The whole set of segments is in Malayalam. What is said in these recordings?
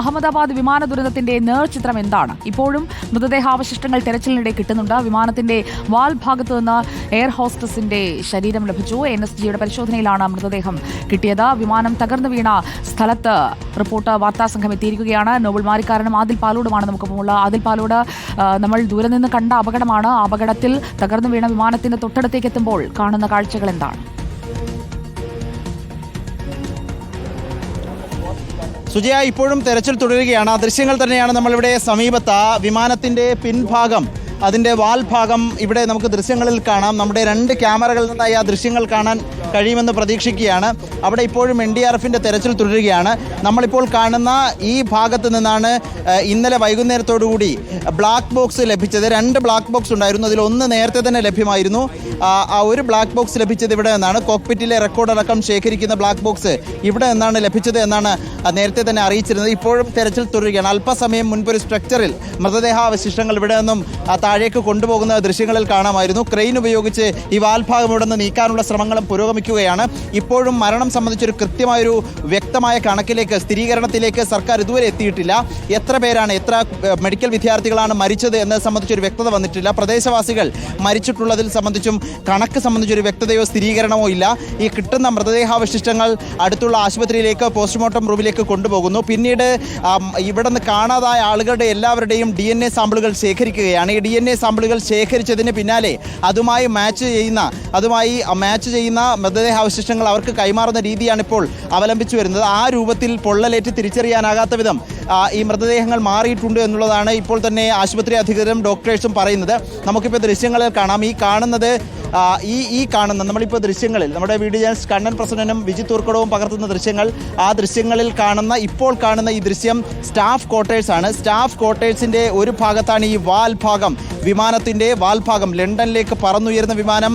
അഹമ്മദാബാദ് വിമാന ദുരന്തത്തിന്റെ നേർചിത്രം എന്താണ്? ഇപ്പോഴും മൃതദേഹാവശിഷ്ടങ്ങൾ തെരച്ചിലിനിടെ കിട്ടുന്നുണ്ട്. വിമാനത്തിന്റെ വാൽ ഭാഗത്തു നിന്ന് എയർ ഹോസ്റ്റസിന്റെ ശരീരം ലഭിച്ചു. എൻ എസ് ജിയുടെ പരിശോധനയിലാണ് മൃതദേഹം കിട്ടിയത്. വിമാനം തകർന്നു വീണ സ്ഥലത്ത് റിപ്പോർട്ട് വാർത്താ സംഘം എത്തിയിരിക്കുകയാണ്. നോബൽ മാരിക്കാരനും ആദിൽ പാലോടുമാണ് നമുക്കൊപ്പമുള്ള ആദിൽ പാലോട് നമ്മൾ ദൂരെ നിന്ന് കണ്ട അപകടമാണ്. അപകടത്തിൽ തകർന്നു വീണ വിമാനത്തിന്റെ തൊട്ടടുത്തേക്ക് എത്തുമ്പോൾ കാണുന്ന കാഴ്ചകൾ എന്താണ്? സുജയ ഇപ്പോഴും തെരച്ചിൽ തുടരുകയാണ്. ആ ദൃശ്യങ്ങൾ തന്നെയാണ് നമ്മളിവിടെ സമീപത്ത്. ആ വിമാനത്തിന്റെ പിൻഭാഗം അതിന്റെ വാൽഭാഗം ഇവിടെ നമുക്ക് ദൃശ്യങ്ങളിൽ കാണാം. നമ്മുടെ രണ്ട് ക്യാമറകളിൽ നിന്നായി ആ ദൃശ്യങ്ങൾ കാണാൻ കഴിയുമെന്ന് പ്രതീക്ഷിക്കുകയാണ്. അവിടെ ഇപ്പോഴും എൻ ഡി ആർ എഫിന്റെ തെരച്ചിൽ തുടരുകയാണ്. നമ്മളിപ്പോൾ കാണുന്ന ഈ ഭാഗത്ത് നിന്നാണ് ഇന്നലെ വൈകുന്നേരത്തോടുകൂടി ബ്ലാക്ക് ബോക്സ് ലഭിച്ചത്. രണ്ട് ബ്ലാക്ക് ബോക്സ് ഉണ്ടായിരുന്നു. അതിൽ ഒന്ന് നേരത്തെ തന്നെ ലഭ്യമായിരുന്നു. ആ ഒരു ബ്ലാക്ക് ബോക്സ് ലഭിച്ചത് ഇവിടെ നിന്നാണ്. കോക്പിറ്റിലെ റെക്കോർഡ് അടക്കം ശേഖരിക്കുന്ന ബ്ലാക്ക് ബോക്സ് ഇവിടെ നിന്നാണ് ലഭിച്ചത് എന്നാണ് നേരത്തെ തന്നെ അറിയിച്ചിരുന്നത്. ഇപ്പോഴും തെരച്ചിൽ തുടരുകയാണ്. അല്പസമയം മുൻപൊരു സ്ട്രക്ചറിൽ മൃതദേഹാവശിഷ്ടങ്ങൾ ഇവിടെ നിന്നും താഴേക്ക് കൊണ്ടുപോകുന്ന ദൃശ്യങ്ങളിൽ കാണാമായിരുന്നു. ക്രെയിൻ ഉപയോഗിച്ച് ഈ വാൽഭാഗം ഇവിടെ നിന്ന് നീക്കാനുള്ള ശ്രമങ്ങളും പുരോഗമിക്കുകയാണ് ഇപ്പോഴും മരണം സംബന്ധിച്ചൊരു കൃത്യമായൊരു വ്യക്തമായ കണക്കിലേക്ക് സ്ഥിരീകരണത്തിലേക്ക് സർക്കാർ ഇതുവരെ എത്തിയിട്ടില്ല. എത്ര പേരാണ് എത്ര മെഡിക്കൽ വിദ്യാർത്ഥികളാണ് മരിച്ചത് എന്നത് സംബന്ധിച്ചൊരു വ്യക്തത വന്നിട്ടില്ല. പ്രദേശവാസികൾ മരിച്ചിട്ടുള്ളതിൽ സംബന്ധിച്ചും കണക്ക് സംബന്ധിച്ചൊരു വ്യക്തതയോ സ്ഥിരീകരണമോ ഇല്ല. ഈ കിട്ടുന്ന മൃതദേഹാവശിഷ്ടങ്ങൾ അടുത്തുള്ള ആശുപത്രിയിലേക്ക് പോസ്റ്റ്മോർട്ടം റൂമിലേക്ക് കൊണ്ടുപോകുന്നു. പിന്നീട് ഇവിടെ നിന്ന് കാണാതായ ആളുകളുടെ എല്ലാവരുടെയും ഡി എൻ എ സാമ്പിളുകൾ ശേഖരിക്കുകയാണ്. ഈ ഡി എൻ എ സാമ്പിളുകൾ ശേഖരിച്ചതിന് പിന്നാലെ അതുമായി മാച്ച് ചെയ്യുന്ന അതുമായി മാച്ച് ചെയ്യുന്ന മൃതദേഹാവശിഷ്ടങ്ങൾ അവർക്ക് കൈമാറുന്ന രീതിയാണ് ഇപ്പോൾ അവലംബിച്ചു വരുന്നത്. ആ രൂപത്തിൽ പൊള്ളലേറ്റ് തിരിച്ചറിയാനാകാത്ത വിധം ഈ മൃതദേഹങ്ങൾ മാറിയിട്ടുണ്ട് എന്നുള്ളതാണ് ഇപ്പോൾ തന്നെ ആശുപത്രി അധികൃതരും ഡോക്ടേഴ്സും പറയുന്നത്. നമുക്കിപ്പോൾ ദൃശ്യങ്ങളിൽ കാണാം. ഈ കാണുന്നത് ഈ ഈ കാണുന്ന നമ്മളിപ്പോൾ ദൃശ്യങ്ങളിൽ നമ്മുടെ വീഡിയോ ജേർണലിസ്റ്റ് കണ്ണൻ പ്രസന്നനും വിജിത് തൂർക്കടവും പകർത്തുന്ന ദൃശ്യങ്ങൾ ആ ദൃശ്യങ്ങളിൽ കാണുന്ന ഇപ്പോൾ കാണുന്ന ഈ ദൃശ്യം സ്റ്റാഫ് ക്വാർട്ടേഴ്സ് ആണ്. സ്റ്റാഫ് ക്വാർട്ടേഴ്സിന്റെ ഒരു ഭാഗത്താണ് ഈ വാൽ ഭാഗം. വിമാനത്തിന്റെ വാൽഭാഗം ലണ്ടനിലേക്ക് പറന്നുയരുന്ന വിമാനം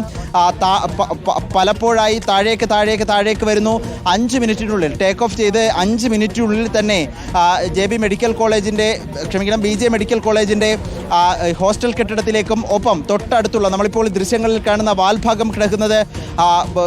പലപ്പോഴായി താഴേക്ക് താഴേക്ക് താഴേക്ക് വരുന്നു. അഞ്ച് മിനിറ്റിനുള്ളിൽ ടേക്ക് ഓഫ് ചെയ്ത് അഞ്ച് മിനിറ്റിനുള്ളിൽ തന്നെ ജെ ബി മെഡിക്കൽ കോളേജിന്റെ ക്ഷമിക്കണം ബി ജെ മെഡിക്കൽ കോളേജിന്റെ ഹോസ്റ്റൽ കെട്ടിടത്തിലേക്കും ഒപ്പം തൊട്ടടുത്തുള്ള നമ്മളിപ്പോൾ ദൃശ്യങ്ങളിൽ കാണുന്ന വാൽഭാഗം കിടക്കുന്നത്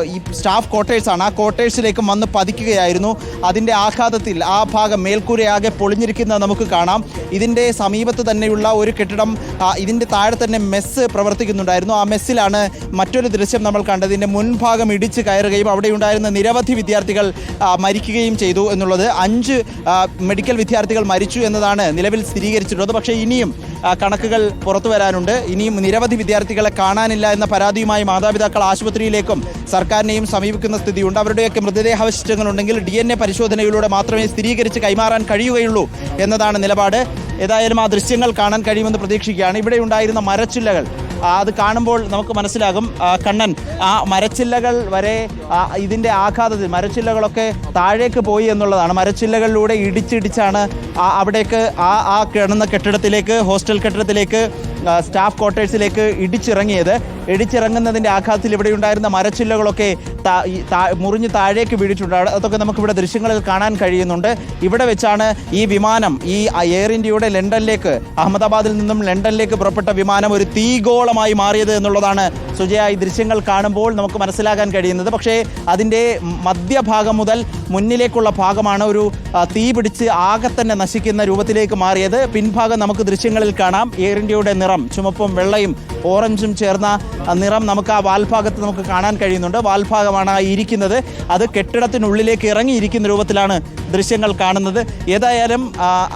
ഈ സ്റ്റാഫ് ക്വാർട്ടേഴ്സാണ്. ആ ക്വാർട്ടേഴ്സിലേക്ക് വന്ന് പതിക്കുകയായിരുന്നു. അതിന്റെ ആഘാതത്തിൽ ആ ഭാഗം മേൽക്കൂരയാകെ പൊളിഞ്ഞിരിക്കുന്നത് നമുക്ക് കാണാം. ഇതിന്റെ സമീപത്ത് തന്നെയുള്ള ഒരു കെട്ടിടം ഇതിന്റെ താഴെ തന്നെ മെസ്സ് പ്രവർത്തിക്കുന്നുണ്ടായിരുന്നു. ആ മെസ്സിലാണ് മറ്റൊരു ദൃശ്യം നമ്മൾ കണ്ടത്. ഇതിന്റെ മുൻഭാഗം ഇടിച്ച് കയറുകയും അവിടെ ഉണ്ടായിരുന്ന നിരവധി വിദ്യാർത്ഥികൾ മരിക്കുകയും ചെയ്തു എന്നുള്ളത്. അഞ്ച് മെഡിക്കൽ വിദ്യാർത്ഥികൾ മരിച്ചു എന്നതാണ് നിലവിൽ സ്ഥിരീകരിച്ചിട്ടുള്ളത്. പക്ഷേ ഇനിയും കണക്കുകൾ പുറത്തു വരാനുണ്ട്. ഇനിയും നിരവധി വിദ്യാർത്ഥികളെ കാണാനില്ല എന്ന പരാതിയുമായി മാതാപിതാക്കൾ ആശുപത്രിയിലേക്കും സർക്കാരിനെയും സമീപിക്കുന്ന സ്ഥിതിയുണ്ട്. അവരുടെയൊക്കെ മൃതദേഹാവശിഷ്ടങ്ങളുണ്ടെങ്കിൽ ഡി എൻ എ പരിശോധനയിലൂടെ മാത്രമേ സ്ഥിരീകരിച്ച് കൈമാറാൻ കഴിയുകയുള്ളൂ എന്നതാണ് നിലപാട്. ഏതായാലും ആ ദൃശ്യങ്ങൾ കാണാൻ കഴിയുമെന്ന് പ്രതീക്ഷിക്കുകയാണ്. ഇവിടെ ഉണ്ടായിരുന്ന മരച്ചില്ലകൾ അത് കാണുമ്പോൾ നമുക്ക് മനസ്സിലാകും കണ്ണൻ ആ മരച്ചില്ലകൾ വരെ ഇതിന്റെ ആഘാതത്തിൽ മരച്ചില്ലകളൊക്കെ താഴേക്ക് പോയി എന്നുള്ളതാണ്. മരച്ചില്ലകളിലൂടെ ഇടിച്ചിടിച്ചാണ് അവിടേക്ക് ആ ആ കിടന്ന കെട്ടിടത്തിലേക്ക് ഹോസ്റ്റൽ കെട്ടിടത്തിലേക്ക് സ്റ്റാഫ് ക്വാർട്ടേഴ്സിലേക്ക് ഇടിച്ചിറങ്ങിയത്. ഇടിച്ചിറങ്ങുന്നതിന്റെ ആഘാതത്തിൽ ഇവിടെ ഉണ്ടായിരുന്ന മരച്ചില്ലകളൊക്കെ മുറിഞ്ഞ് താഴേക്ക് വീഴിച്ചിട്ടുണ്ട് അതൊക്കെ നമുക്കിവിടെ ദൃശ്യങ്ങളിൽ കാണാൻ കഴിയുന്നുണ്ട്. ഇവിടെ വെച്ചാണ് ഈ വിമാനം ഈ എയർ ഇന്ത്യയുടെ ലണ്ടനിലേക്ക് അഹമ്മദാബാദിൽ നിന്നും ലണ്ടനിലേക്ക് പുറപ്പെട്ട വിമാനം ഒരു തീഗോളമായി മാറിയത് എന്നുള്ളതാണ് സുജയ ഈ ദൃശ്യങ്ങൾ കാണുമ്പോൾ നമുക്ക് മനസ്സിലാക്കാൻ കഴിയുന്നത്. പക്ഷേ അതിന്റെ മധ്യഭാഗം മുതൽ മുന്നിലേക്കുള്ള ഭാഗമാണ് ഒരു തീ പിടിച്ച് ആകെ തന്നെ നശിക്കുന്ന രൂപത്തിലേക്ക് മാറിയത്. പിൻഭാഗം നമുക്ക് ദൃശ്യങ്ങളിൽ കാണാം. എയർ ഇന്ത്യയുടെ നിറം ചുമപ്പും വെള്ളയും ഓറഞ്ചും ചേർന്ന നിറം നമുക്ക് ആ വാൽഭാഗത്ത് നമുക്ക് കാണാൻ കഴിയുന്നുണ്ട്. വാൽഭാഗമാണ് ഇരിക്കുന്നത്. അത് കെട്ടിടത്തിനുള്ളിലേക്ക് ഇറങ്ങിയിരിക്കുന്ന രൂപത്തിലാണ് ദൃശ്യങ്ങൾ കാണുന്നത്. ഏതായാലും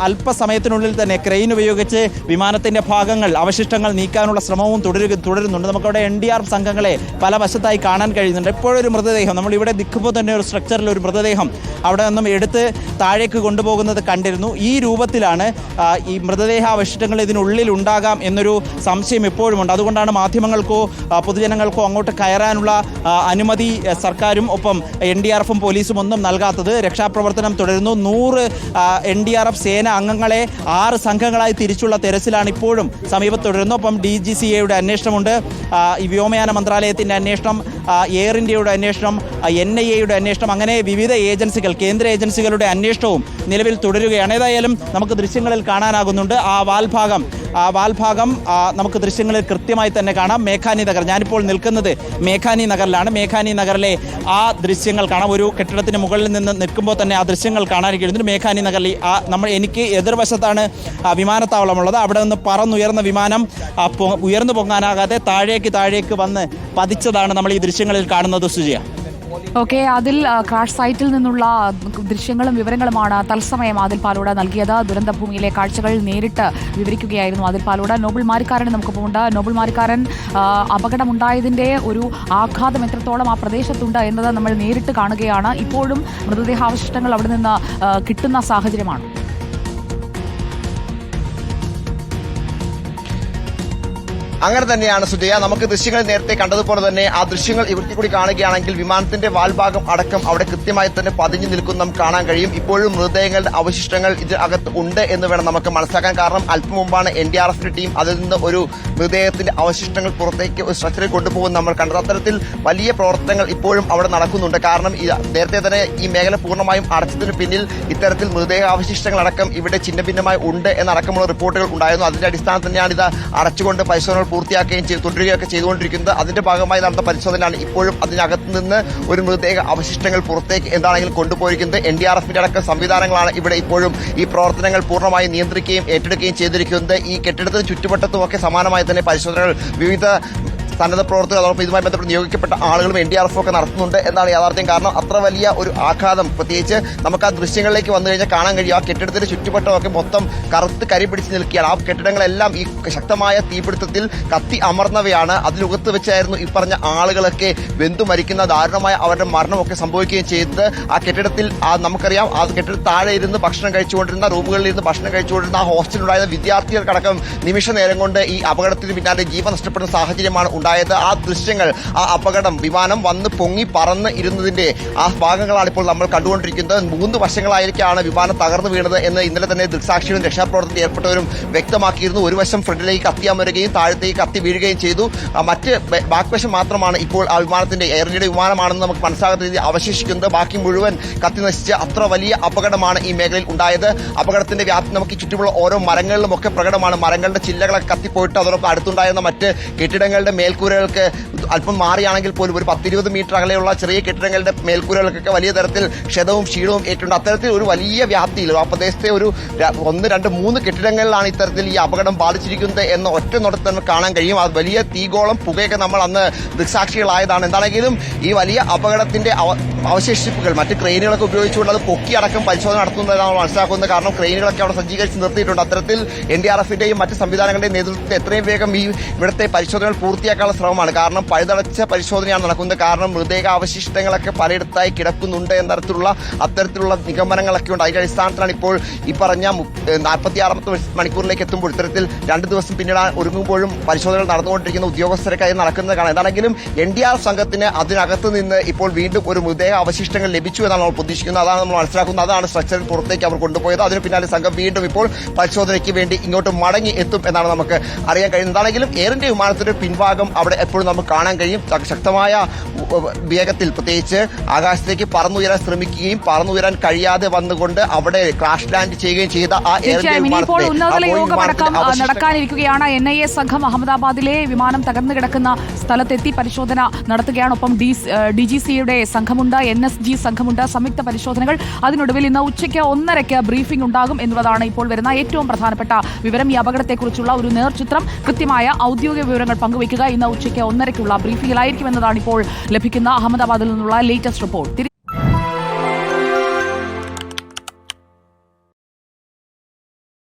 അല്പസമയത്തിനുള്ളിൽ തന്നെ ക്രെയിൻ ഉപയോഗിച്ച് വിമാനത്തിന്റെ ഭാഗങ്ങൾ അവശിഷ്ടങ്ങൾ നീക്കാനുള്ള ശ്രമവും തുടരുക തുടരുന്നുണ്ട്. നമുക്കവിടെ എൻ ഡി ആർ സംഘങ്ങളെ പല വശത്തായി കാണാൻ കഴിയുന്നുണ്ട്. എപ്പോഴൊരു മൃതദേഹം നമ്മളിവിടെ നിൽക്കുമ്പോൾ തന്നെ ഒരു സ്ട്രക്ചറിൽ ഒരു മൃതദേഹം അവിടെ നിന്നും എടുത്ത് താഴേക്ക് കൊണ്ടുപോകുന്നത് കണ്ടിരുന്നു. ഈ രൂപത്തിലാണ് ഈ ഈ മൃതദേഹാവശിഷ്ടങ്ങൾ ഇതിനുള്ളിൽ ഉണ്ടാകാം എന്നൊരു സംശയം ഇപ്പോഴുമുണ്ട് അതുകൊണ്ടാണ് മാധ്യമങ്ങൾക്കോ പൊതുജനങ്ങൾക്കോ അങ്ങോട്ട് കയറാനുള്ള അനുമതി സർക്കാരും ഒപ്പം എൻ ഡി ആർ എഫും പോലീസും ഒന്നും നൽകാത്തത്. രക്ഷാപ്രവർത്തനം തുടരുന്നു. നൂറ് എൻ ഡി ആർ എഫ് സേന അംഗങ്ങളെ ആറ് സംഘങ്ങളായി തിരിച്ചുള്ള തെരച്ചിലാണ് ഇപ്പോഴും സമീപത്ത് തുടരുന്നു ഒപ്പം ഡി ജി സി എയുടെ അന്വേഷണമുണ്ട്. വ്യോമയാന മന്ത്രാലയത്തിന്റെ അന്വേഷണം എയർ ഇന്ത്യയുടെ അന്വേഷണം എൻ ഐ എയുടെ അന്വേഷണം അങ്ങനെ വിവിധ ഏജൻസികൾ കേന്ദ്ര ഏജൻസികളുടെ അന്വേഷണവും നിലവിൽ തുടരുകയാണ്. ഏതായാലും നമുക്ക് ദൃശ്യങ്ങളിൽ കാണാനാകുന്നുണ്ട്. ആ വാൽഭാഗം വാൽഭാഗം നമുക്ക് ദൃശ്യങ്ങളിൽ കൃത്യമായി തന്നെ കാണാം. മേഘാനി നഗർ. ഞാനിപ്പോൾ നിൽക്കുന്നത് മേഘാനി നഗറിലാണ്. മേഘാനി നഗറിലെ ആ ദൃശ്യങ്ങൾ കാണാം. ഒരു കെട്ടിടത്തിന് മുകളിൽ നിന്ന് നിൽക്കുമ്പോൾ തന്നെ ആ ദൃശ്യങ്ങൾ കാണാൻ കഴിയുന്നുണ്ട് മേഘാനി നഗറിൽ ആ നമ്മൾ എനിക്ക് എതിർവശത്താണ് വിമാനത്താവളം വിമാനത്താവളമുള്ളത്. അവിടെ നിന്ന് പറന്നുയർന്ന വിമാനം ഉയർന്നു പൊങ്ങാനാകാതെ താഴേക്ക് താഴേക്ക് വന്ന് പതിച്ചതാണ് നമ്മൾ ഈ ദൃശ്യങ്ങളിൽ കാണുന്നത് സുജിയ. ഓക്കെ അതിൽ ക്രാഷ് സൈറ്റിൽ നിന്നുള്ള ദൃശ്യങ്ങളും വിവരങ്ങളുമാണ് തത്സമയം ആദിൽ പാലോട് നൽകിയത്. ദുരന്തഭൂമിയിലെ കാഴ്ചകൾ നേരിട്ട് വിവരിക്കുകയായിരുന്നു ആദിൽ പാലോട്. നോബിൾ മാരിക്കാരൻ നമുക്ക് പോകുന്നുണ്ട് നോബിൾ മാരിക്കാരൻ അപകടമുണ്ടായതിന്റെ ഒരു ആഘാതം എത്രത്തോളം ആ പ്രദേശത്തുണ്ട് എന്നത് നമ്മൾ നേരിട്ട് കാണുകയാണ്. ഇപ്പോഴും മൃതദേഹാവശിഷ്ടങ്ങൾ അവിടെ നിന്ന് കിട്ടുന്ന സാഹചര്യമാണ്. അങ്ങനെ തന്നെയാണ് സുജയ. നമുക്ക് ദൃശ്യങ്ങൾ നേരത്തെ കണ്ടതുപോലെ തന്നെ ആ ദൃശ്യങ്ങൾ ഇവിടത്തെ കൂടി കാണുകയാണെങ്കിൽ വിമാനത്തിന്റെ വാൽഭാഗം അടക്കം അവിടെ കൃത്യമായി തന്നെ പതിഞ്ഞു നിൽക്കുന്ന നമുക്ക് കാണാൻ കഴിയും. ഇപ്പോഴും മൃതദേഹങ്ങളുടെ അവശിഷ്ടങ്ങൾ ഇതിനകത്ത് ഉണ്ട് എന്ന് വേണം നമുക്ക് മനസ്സിലാക്കാൻ. കാരണം അല്പം മുമ്പാണ് എൻ ഡി ആർ എഫിന്റെ ടീം അതിൽ നിന്ന് ഒരു മൃതദേഹത്തിന്റെ അവശിഷ്ടങ്ങൾ പുറത്തേക്ക് ഒരു സ്ട്രക്ചറിൽ കൊണ്ടുപോകുന്ന നമ്മൾ കണ്ടത്. അത്തരത്തിൽ വലിയ പ്രവർത്തനങ്ങൾ ഇപ്പോഴും അവിടെ നടക്കുന്നുണ്ട്. കാരണം നേരത്തെ തന്നെ ഈ മേഖല പൂർണമായും അടച്ചതിന് പിന്നിൽ ഇത്തരത്തിൽ മൃതദേഹ അവശിഷ്ടങ്ങളടക്കം ഇവിടെ ചിന്ന ഭിന്നമായി ഉണ്ട് എന്നടക്കമുള്ള റിപ്പോർട്ടുകൾ ഉണ്ടായിരുന്നു. അതിന്റെ അടിസ്ഥാനത്തിൽ തന്നെയാണ് ഇത് അടച്ചുകൊണ്ട് പരിശോധനകൾ പൂർത്തിയാക്കുകയും ചെയ്ത് തുടരുകയൊക്കെ ചെയ്തുകൊണ്ടിരിക്കുന്നത്. അതിന്റെ ഭാഗമായി നടന്ന പരിശോധനയാണ് ഇപ്പോഴും അതിനകത്ത് നിന്ന് ഒരു മൃതദേഹ അവശിഷ്ടങ്ങൾ പുറത്തേക്ക് എന്താണെങ്കിലും കൊണ്ടുപോയിരിക്കുന്നത്. എൻ ഡി ആർ എഫിന്റെ അടക്കം സംവിധാനങ്ങളാണ് ഇവിടെ ഇപ്പോഴും ഈ പ്രവർത്തനങ്ങൾ പൂർണമായി നിയന്ത്രിക്കുകയും ഏറ്റെടുക്കുകയും ചെയ്തിരിക്കുന്നത്. ഈ കെട്ടിടത്തിന് ചുറ്റുവട്ടത്തും ഒക്കെ സമാനമായി തന്നെ പരിശോധനകൾ വിവിധ സന്നദ്ധ പ്രവർത്തകർ അതോടൊപ്പം ഇതുമായി ബന്ധപ്പെട്ട് നിയോഗിക്കപ്പെട്ട ആളുകളും എൻ ഡി ആർ എഫ് ഒക്കെ നടത്തുന്നുണ്ട് എന്നാണ് യാഥാർത്ഥ്യം. കാരണം അത്ര വലിയ ഒരു ആഘാതം പ്രത്യേകിച്ച് നമുക്ക് ആ ദൃശ്യങ്ങളിലേക്ക് വന്നു കഴിഞ്ഞാൽ കാണാൻ കഴിയും. ആ കെട്ടിടത്തിന്റെ ചുറ്റുവട്ടമൊക്കെ മൊത്തം കറുത്ത് കരി പിടിച്ച് നിൽക്കുകയാണ്. ആ കെട്ടിടങ്ങളെല്ലാം ഈ ശക്തമായ തീപിടുത്തത്തിൽ കത്തി അമർന്നവയാണ്. അതിലുകത്ത് വെച്ചായിരുന്നു ഈ പറഞ്ഞ ആളുകളൊക്കെ വെന്തു മരിക്കുന്ന ദാരുണമായ അവരുടെ മരണമൊക്കെ സംഭവിക്കുകയും ചെയ്തത്. ആ കെട്ടിടത്തിൽ ആ നമുക്കറിയാം ആ കെട്ടിടത്തിൽ താഴെ ഇരുന്ന് ഭക്ഷണം കഴിച്ചുകൊണ്ടിരുന്ന റൂമുകളിൽ ഇരുന്ന് ഭക്ഷണം കഴിച്ചുകൊണ്ടിരുന്ന ആ ഹോസ്റ്റലിലുണ്ടായിരുന്ന വിദ്യാർത്ഥികൾക്കടക്കം നിമിഷ നേരം കൊണ്ട് ഈ അപകടത്തിന് പിന്നാലെ ജീവൻ നഷ്ടപ്പെടുന്ന സാഹചര്യമാണ് ഉണ്ടായത്. ആ ദൃശ്യങ്ങൾ ആ അപകടം വിമാനം വന്ന് പൊങ്ങി പറന്ന് ഇരുന്നതിന്റെ ആ ഭാഗങ്ങളാണ് ഇപ്പോൾ നമ്മൾ കണ്ടുകൊണ്ടിരിക്കുന്നത്. മൂന്ന് വശങ്ങളായിരിക്കാണ് വിമാനം തകർന്നു വീണത് എന്ന് ഇന്നലെ തന്നെ ദൃക്സാക്ഷിയും രക്ഷാപ്രവർത്തനത്തിൽ ഏർപ്പെട്ടവരും വ്യക്തമാക്കിയിരുന്നു. ഒരു വശം ഫ്രണ്ടിലേക്ക് കത്തിയാൻ വരികയും താഴത്തേക്ക് കത്തി വീഴുകയും ചെയ്തു. മറ്റ് ബാക്ക് വശം മാത്രമാണ് ഇപ്പോൾ ആ വിമാനത്തിന്റെ എയർ ഇന്ത്യയുടെ വിമാനമാണെന്ന് നമുക്ക് മനസ്സിലാകുന്ന രീതി അവശേഷിക്കുന്നത്. ബാക്കി മുഴുവൻ കത്തി നശിച്ച് അത്ര വലിയ അപകടമാണ് ഈ മേഖലയിൽ ഉണ്ടായത്. അപകടത്തിന്റെ വ്യാപ്തി നമുക്ക് ചുറ്റുമുള്ള ഓരോ മരങ്ങളിലും ഒക്കെ പ്രകടമാണ്. മരങ്ങളുടെ ചില്ലകളൊക്കെ കത്തിപ്പോയിട്ട് അതോടൊപ്പം അടുത്തുണ്ടായിരുന്ന മറ്റ് കെട്ടിടങ്ങളുടെ മേൽക്കൂരകൾക്ക് അല്പം മാറിയാണെങ്കിൽ പോലും ഒരു പത്തിരുപത് മീറ്റർ അകലെയുള്ള ചെറിയ കെട്ടിടങ്ങളുടെ മേൽക്കൂരകൾക്കൊക്കെ വലിയ തരത്തിൽ ക്ഷതവും ക്ഷീണവും ഏറ്റുണ്ട്. അത്തരത്തിൽ ഒരു വലിയ വ്യാപ്തിയിൽ ആ പ്രദേശത്തെ ഒരു ഒന്ന് രണ്ട് മൂന്ന് കെട്ടിടങ്ങളിലാണ് ഇത്തരത്തിൽ ഈ അപകടം ബാധിച്ചിരിക്കുന്നത് എന്ന ഒറ്റ നോട്ടത്തിൽ തന്നെ കാണാൻ കഴിയും. അത് വലിയ തീകോളം പുകയൊക്കെ നമ്മൾ അന്ന് ദൃക്സാക്ഷികളായതാണ്. എന്താണെങ്കിലും ഈ വലിയ അപകടത്തിന്റെ അവ- അവശേഷിപ്പുകൾ മറ്റ് ക്രെയിനുകളൊക്കെ ഉപയോഗിച്ചുകൊണ്ട് അത് പൊക്കിയടക്കം പരിശോധന നടത്തുന്നതാണ് മനസ്സിലാക്കുന്നത് കാരണം ക്രെയിനുകളൊക്കെ അവിടെ സജ്ജീകരിച്ച് നിർത്തിയിട്ടുണ്ട്. അത്തരത്തിൽ എൻ ഡി ആർ എഫിന്റെയും മറ്റ് സംവിധാനങ്ങളുടെയും നേതൃത്വത്തിൽ എത്രയും വേഗം ഈ ഇവിടുത്തെ പരിശോധനകൾ പൂർത്തിയാക്കാനുള്ള ശ്രമമാണ്. കാരണം പഴുതടച്ച പരിശോധനയാണ് നടക്കുന്നത്. കാരണം മൃതദേഹ അവശിഷ്ടങ്ങളൊക്കെ പലയിടത്തായി കിടക്കുന്നുണ്ട് എന്ന തരത്തിലുള്ള അത്തരത്തിലുള്ള നിഗമനങ്ങളൊക്കെ ഉണ്ട്. അതിന്റെ അടിസ്ഥാനത്തിലാണ് ഇപ്പോൾ ഈ പറഞ്ഞ നാൽപ്പത്തി ആറാമത്തെ മണിക്കൂറിലേക്ക് എത്തുമ്പോൾ ഇത്തരത്തിൽ രണ്ട് ദിവസം പിന്നീട് ഒരുങ്ങുമ്പോഴും പരിശോധനകൾ നടന്നുകൊണ്ടിരിക്കുന്ന ഉദ്യോഗസ്ഥരൊക്കെ നടക്കുന്നത് കാണാം. എന്താണെങ്കിലും എൻ ഡി ആർ സംഘത്തിന് അതിനകത്ത് നിന്ന് ഇപ്പോൾ വീണ്ടും ഒരു മൃതദേഹ അവശിഷ്ടങ്ങൾ ലഭിച്ചു എന്നാണ് നമ്മൾ പ്രതീക്ഷിക്കുന്നത്. അതാണ് നമ്മൾ മനസ്സിലാക്കുന്നത്. അതാണ് സ്ട്രക്ചറിൽ പുറത്തേക്ക് അവർ കൊണ്ടുപോയത്. അതിന് പിന്നാലെ സംഘം വീണ്ടും ഇപ്പോൾ പരിശോധനയ്ക്ക് വേണ്ടി ഇങ്ങോട്ട് മടങ്ങി എത്തും എന്നാണ് നമുക്ക് അറിയാൻ കഴിയുന്നത്. എന്താണെങ്കിലും എയർ ഇന്ത്യ വിമാനത്തിന്റെ പിൻഭാഗം അവിടെ എപ്പോഴും നമുക്ക് കാണാൻ കഴിയും. ശക്തമായ വേഗത്തിൽ പ്രത്യേകിച്ച് ആകാശത്തേക്ക് പറന്നുയരാൻ ശ്രമിക്കുകയും പറന്നുയരാൻ കഴിയാതെ വന്നുകൊണ്ട് അവിടെ ക്രാഷ് ലാൻഡ് ചെയ്യുകയും ചെയ്ത ആ നടക്കാനിരിക്കുകയാണ്. എൻ ഐ എ സംഘം അഹമ്മദാബാദിലെ വിമാനം തകർന്നു കിടക്കുന്ന സ്ഥലത്തെത്തി പരിശോധന നടത്തുകയാണ്. ഒപ്പം ഡി ജി സിയുടെ സംഘമുണ്ട് എൻ എസ് ജി സംഘമുണ്ട്. സംയുക്ത പരിശോധനകൾ അതിനൊടുവിൽ ഇന്ന് ഉച്ചയ്ക്ക് ഒന്നരയ്ക്ക് ബ്രീഫിംഗ് ഉണ്ടാകും എന്നുള്ളതാണ് ഇപ്പോൾ വരുന്ന ഏറ്റവും പ്രധാനപ്പെട്ട വിവരം. ഈ അപകടത്തെക്കുറിച്ചുള്ള ഒരു നേർചിത്രം കൃത്യമായ ഔദ്യോഗിക വിവരങ്ങൾ പങ്കുവയ്ക്കുക. ഇന്ന് ഉച്ചയ്ക്ക് ഒന്നരയ്ക്കുള്ള ബ്രീഫിംഗിലായിരിക്കും എന്നതാണ് ഇപ്പോൾ ലഭിക്കുന്ന അഹമ്മദാബാദിൽ നിന്നുള്ള ലേറ്റസ്റ്റ് റിപ്പോർട്ട്